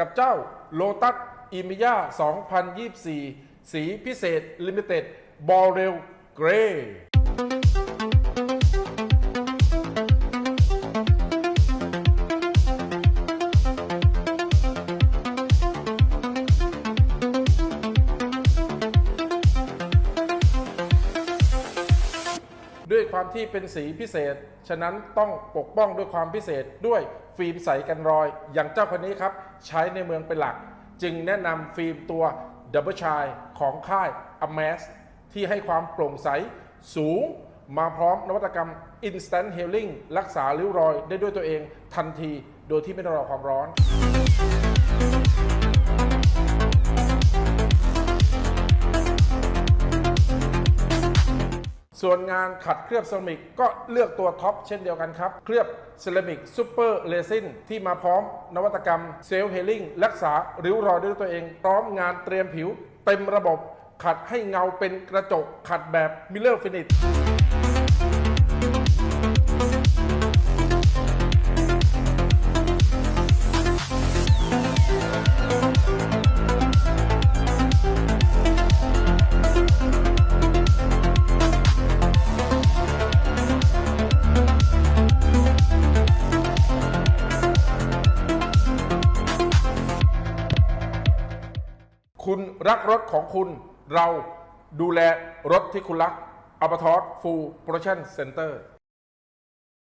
กับเจ้าโลตัสอิมิยา2024 สีพิเศษลิมิเต็ดบอลเรลเกรย์ ด้วยความที่เป็นสีพิเศษ ฉะนั้นต้องปกป้องด้วยความพิเศษด้วยฟิล์มใสกันรอย อย่างเจ้าคนนี้ครับ ใช้ในเมืองเป็นหลัก จึงแนะนำฟิล์มตัว Double Shine ของค่าย a m a z ที่ให้ความโปร่งใสสูง มาพร้อมนวัตกรรม Instant Healing รักษาริ้วรอยได้ด้วยตัวเองทันทีโดยที่ไม่ต้องรอความร้อน ส่วนงานขัดเคลือบเซรามิกก็เลือกตัวท็อปเช่นเดียวกันครับ เคลือบเซรามิกซูเปอร์เรซินที่มาพร้อมนวัตกรรมเซลล์เฮลิ่งรักษาริ้วรอยด้วยตัวเอง พร้อมงานเตรียมผิว เต็มระบบ ขัดให้เงาเป็นกระจก ขัดแบบมิเลอร์ฟินิช คุณรักรถของคุณ เราดูแลรถที่คุณรักอัปทอสฟูลโปรชั่นเซ็นเตอร์